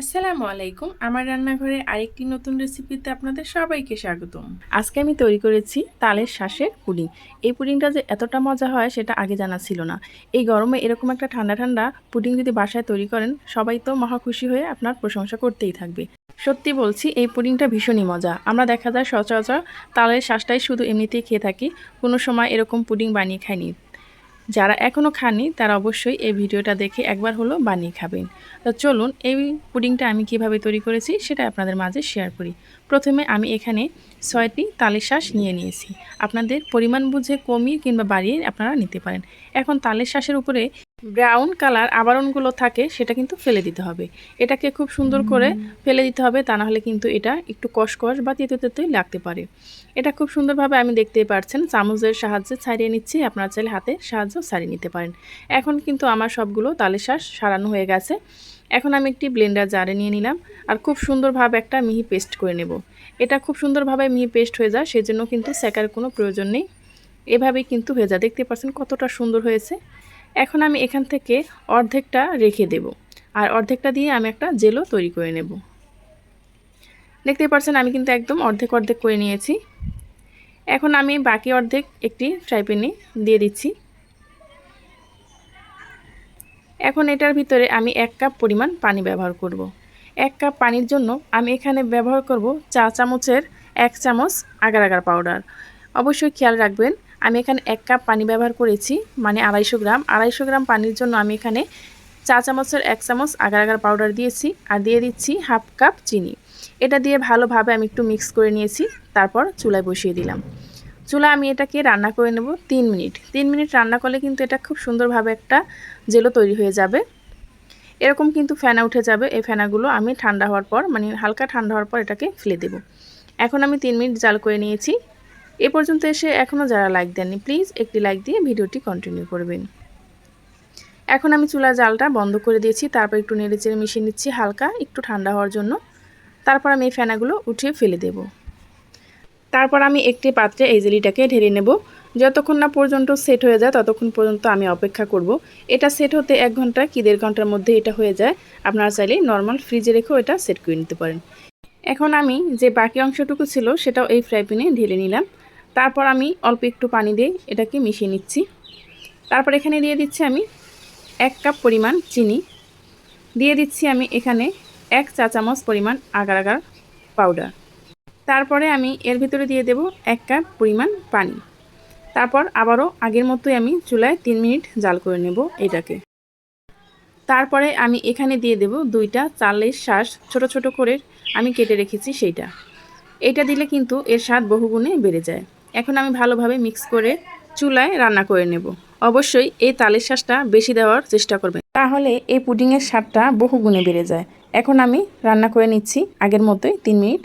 আসসালামু আলাইকুম। আমার রান্নাঘরে আরেকটি নতুন রেসিপিতে আপনাদের সবাইকে স্বাগতম। আজকে আমি তৈরি করেছি তালের শ্বাসের পুডিং এই পুডিংটা যে এতটা মজা হয় সেটা আগে জানা ছিল না। এই গরমে এরকম একটা ঠান্ডা ঠান্ডা পুডিং যদি বাসায় তৈরি করেন, সবাই তো মহা খুশি হয়ে আপনার প্রশংসা করতেই থাকবে। সত্যি বলছি, এই পুডিংটা ভীষণই মজা। আমরা দেখা যায় সচরাচর তালের শ্বাসটাই শুধু এমনিতেই খেয়ে থাকি, কোনো সময় এরকম পুডিং বানিয়ে খাইনি। যারা এখনও খাননি, তারা অবশ্যই এই ভিডিওটা দেখে একবার হলো বানিয়ে খাবেন। তো চলুন, এই পুডিংটা আমি কীভাবে তৈরি করেছি সেটা আপনাদের মাঝে শেয়ার করি। প্রথমে আমি এখানে ছয়টি তালের শ্বাস নিয়ে নিয়েছি। আপনাদের পরিমাণ বুঝে কমিয়ে কিংবা বাড়িয়ে আপনারা নিতে পারেন। এখন তালের শ্বাসের উপরে ব্রাউন কালার আবরণগুলো থাকে সেটা কিন্তু ফেলে দিতে হবে। এটাকে খুব সুন্দর করে ফেলে দিতে হবে তা নাহলে কিন্তু এটা একটু কষকষ বা তেতো তেতোই লাগতে পারে। এটা খুব সুন্দরভাবে আমি দেখতে পারছেন চামচের সাহায্যে ছাড়িয়ে নিচ্ছি আপনারা চাইলে হাতে সাহায্য ছাড়িয়ে নিতে পারেন। এখন কিন্তু আমার সবগুলো তালে শ্বাস সারানো হয়ে গেছে। এখন আমি একটি ব্লেন্ডার জারে নিয়ে নিলাম আর খুব সুন্দরভাবে একটা মিহি পেস্ট করে নেব। এটা খুব সুন্দরভাবে মিহি পেস্ট হয়ে যায় সেজন্য কিন্তু সেকার কোনো প্রয়োজন নেই। এভাবেই কিন্তু হয়ে যায় দেখতে পাচ্ছেন কতটা সুন্দর হয়েছে। এখন আমি এখান থেকে অর্ধেকটা রেখে দেব আর অর্ধেকটা দিয়ে আমি একটা জেলও তৈরি করে নেব। দেখতে পাচ্ছেন, আমি কিন্তু একদম অর্ধেক অর্ধেক করে নিয়েছি। এখন আমি বাকি অর্ধেক একটি ফ্রাই প্যানে দিয়ে দিচ্ছি। এখন এটার ভিতরে আমি এক কাপ পরিমাণ পানি ব্যবহার করব। এক কাপ পানির জন্য আমি এখানে ব্যবহার করব চা চামচের এক চামচ আগার আগার পাউডার। অবশ্যই খেয়াল রাখবেন আমি এখানে এক কাপ পানি ব্যবহার করেছি মানে আড়াইশো গ্রাম। আড়াইশো গ্রাম পানির জন্য আমি এখানে চা চামচের এক চামচ আগার আগার পাউডার দিয়েছি আর দিয়ে দিচ্ছি হাফ কাপ চিনি। এটা দিয়ে ভালোভাবে আমি একটু মিক্স করে নিয়েছি, তারপর চুলায় বসিয়ে দিলাম। চুলা আমি এটাকে রান্না করে নেব তিন মিনিট। তিন মিনিট রান্না করলে কিন্তু এটা খুব সুন্দরভাবে একটা জেলো তৈরি হয়ে যাবে। এরকম কিন্তু ফেনা উঠে যাবে। এই ফেনাগুলো আমি ঠান্ডা হওয়ার পর মানে হালকা ঠান্ডা হওয়ার পর এটাকে ফেলে দেব। এখন আমি তিন মিনিট জাল করে নিয়েছি। এ পর্যন্ত এসে এখনও যারা লাইক দেননি প্লিজ একটি লাইক দিয়ে ভিডিওটি কন্টিনিউ করবেন। এখন আমি চুলা জালটা বন্ধ করে দিয়েছি, তারপর একটু নেড়ে চেড়ে মিশিয়ে নিচ্ছি হালকা, একটু ঠান্ডা হওয়ার জন্য। তারপর আমি এই ফেনাগুলো উঠিয়ে ফেলে দেব। তারপর আমি একটি পাত্রে এই জেলিটাকে ঢেলে নেব। যতক্ষণ না পর্যন্ত সেট হয়ে যায়, ততক্ষণ পর্যন্ত আমি অপেক্ষা করব। এটা সেট হতে এক ঘণ্টা কি দেড় ঘণ্টার মধ্যে এটা হয়ে যায়। আপনারা চাইলে নর্মাল ফ্রিজে রেখেও এটা সেট করে নিতে পারেন। এখন আমি যে বাকি অংশটুকু ছিল, সেটাও এই ফ্রাই প্যানে ঢেলে নিলাম। তারপর আমি অল্প একটু পানি দিয়ে এটাকে মিশিয়ে নিচ্ছি। তারপর এখানে দিয়ে দিচ্ছি আমি এক কাপ পরিমাণ চিনি। দিয়ে দিচ্ছি আমি এখানে এক চা চামচ পরিমাণ আগার আগার পাউডার। তারপরে আমি এর ভিতরে দিয়ে দেব এক কাপ পরিমাণ পানি। তারপর আবারও আগের মতোই আমি চুলায় তিন মিনিট জাল করে নেব এটাকে। তারপরে আমি এখানে দিয়ে দেব দুইটা চালের শ্বাস, ছোট ছোট করে আমি কেটে রেখেছি সেইটা। এটা দিলে কিন্তু এর স্বাদ বহুগুণে বেড়ে যায়। এখন আমি ভালোভাবে মিক্স করে চুলায় রান্না করে নেব। অবশ্যই এই তালের শ্বাসটা বেশি দেওয়ার চেষ্টা করবেন। তাহলে এই পুডিংয়ের স্বাদটা বহুগুণে বেড়ে যায়। এখন আমি রান্না করে নিচ্ছি আগের মতোই তিন মিনিট।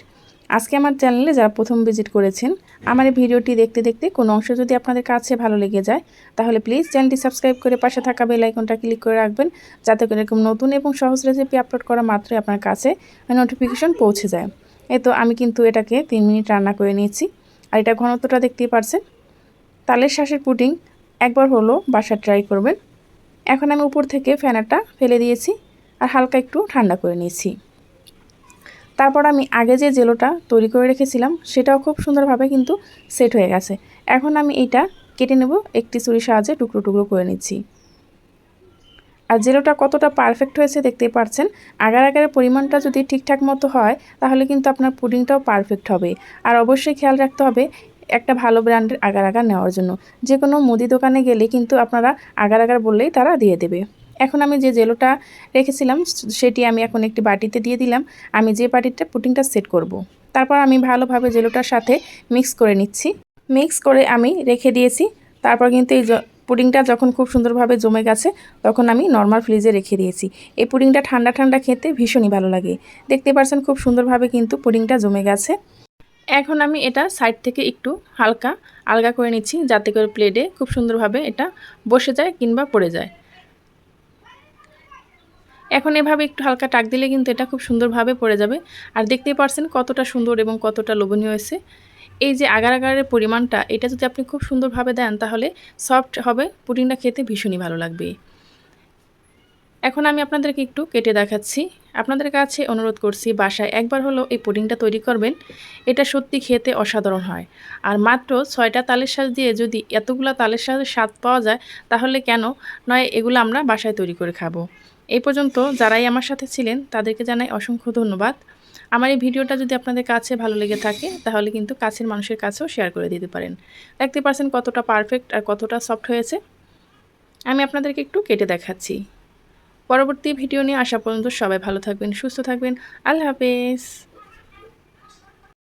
আজকে আমার চ্যানেলে যারা প্রথম ভিজিট করেছেন, আমার এই ভিডিওটি দেখতে দেখতে কোনো অংশ যদি আপনাদের কাছে ভালো লেগে যায়, তাহলে প্লিজ চ্যানেলটি সাবস্ক্রাইব করে পাশে থাকা বেল আইকনটা ক্লিক করে রাখবেন, যাতে করে এরকম নতুন এবং সহজ রেসিপি আপলোড করা মাত্রই আপনার কাছে নোটিফিকেশন পৌঁছে যায়। এই তো আমি কিন্তু এটাকে তিন মিনিট রান্না করে নিয়েছি। আর এটা ঘনত্বটা দেখতেই পারছেন। তালের শ্বাসের পুডিং একবার হলো বাসা ট্রাই করবেন। এখন আমি উপর থেকে ফ্যানারটা ফেলে দিয়েছি আর হালকা একটু ঠান্ডা করে নিয়েছি। তারপর আমি আগে যে জেলোটা তৈরি করে রেখেছিলাম, সেটাও খুব সুন্দরভাবে কিন্তু সেট হয়ে গেছে। এখন আমি এইটা কেটে নেব, একটি ছুরির সাহায্যে টুকরো টুকরো করে নিচ্ছি। আর জেলোটা কতটা পারফেক্ট হয়েছে দেখতেই পারছেন। আগার আগারের পরিমাণটা যদি ঠিকঠাক মতো হয়, তাহলে কিন্তু আপনার পুডিংটাও পারফেক্ট হবে। আর অবশ্যই খেয়াল রাখতে হবে একটা ভালো ব্র্যান্ডের আগার আগার নেওয়ার জন্য। যে কোনো মুদি দোকানে গেলে কিন্তু আপনারা আগার আগার বললেই তারা দিয়ে দেবে। এখন আমি যে জেলোটা রেখেছিলাম, সেটি আমি এখন একটি বাটিতে দিয়ে দিলাম। আমি যে বাটিটা পুটিংটা সেট করব। তারপর আমি ভালোভাবে জেলোটার সাথে মিক্স করে নিচ্ছি। মিক্স করে আমি রেখে দিয়েছি। তারপর কিন্তু এই পুডিংটা যখন খুব সুন্দরভাবে জমে গেছে, তখন আমি নর্মাল ফ্রিজে রেখে দিয়েছি। এই পুডিংটা ঠান্ডা ঠান্ডা খেতে ভীষণই ভালো লাগে। দেখতে পাচ্ছেন খুব সুন্দরভাবে কিন্তু পুডিংটা জমে গেছে। এখন আমি এটা সাইড থেকে একটু হালকা আলগা করে নিচ্ছি, যাতে করে প্লেটে খুব সুন্দরভাবে এটা বসে যায় কিংবা পড়ে যায়। এখন এভাবে একটু হালকা টাক দিলে কিন্তু এটা খুব সুন্দরভাবে পড়ে যাবে। আর দেখতেই পারছেন কতটা সুন্দর এবং কতটা লোভনীয় হয়েছে। এই যে আগার আগারের পরিমাণটা, এটা যদি আপনি খুব সুন্দরভাবে দেন, তাহলে সফট হবে, পুডিংটা খেতে ভীষণই ভালো লাগবে। এখন আমি আপনাদেরকে একটু কেটে দেখাচ্ছি। আপনাদের কাছে অনুরোধ করছি, বাসায় একবার হলো এই পুডিংটা তৈরি করবেন। এটা সত্যি খেতে অসাধারণ হয়। আর মাত্র ছয়টা তালের শাঁস দিয়ে যদি এতগুলো তালের শাঁসের স্বাদ পাওয়া যায়, তাহলে কেন নয় এগুলো আমরা বাসায় তৈরি করে খাব। এই পর্যন্ত যারাই আমার সাথে ছিলেন, তাদেরকে জানাই অসংখ্য ধন্যবাদ। আমার এই ভিডিওটা যদি আপনাদের কাছে ভালো লেগে থাকে, তাহলে কিন্তু কাছের মানুষের কাছেও শেয়ার করে দিতে পারেন। দেখতে পারছেন কতটা পারফেক্ট আর কতটা সফট হয়েছে। আমি আপনাদেরকে একটু কেটে দেখাচ্ছি। পরবর্তী ভিডিও নিয়ে আসা পর্যন্ত সবাই ভালো থাকবেন, সুস্থ থাকবেন। আল্লাহ হাফেজ।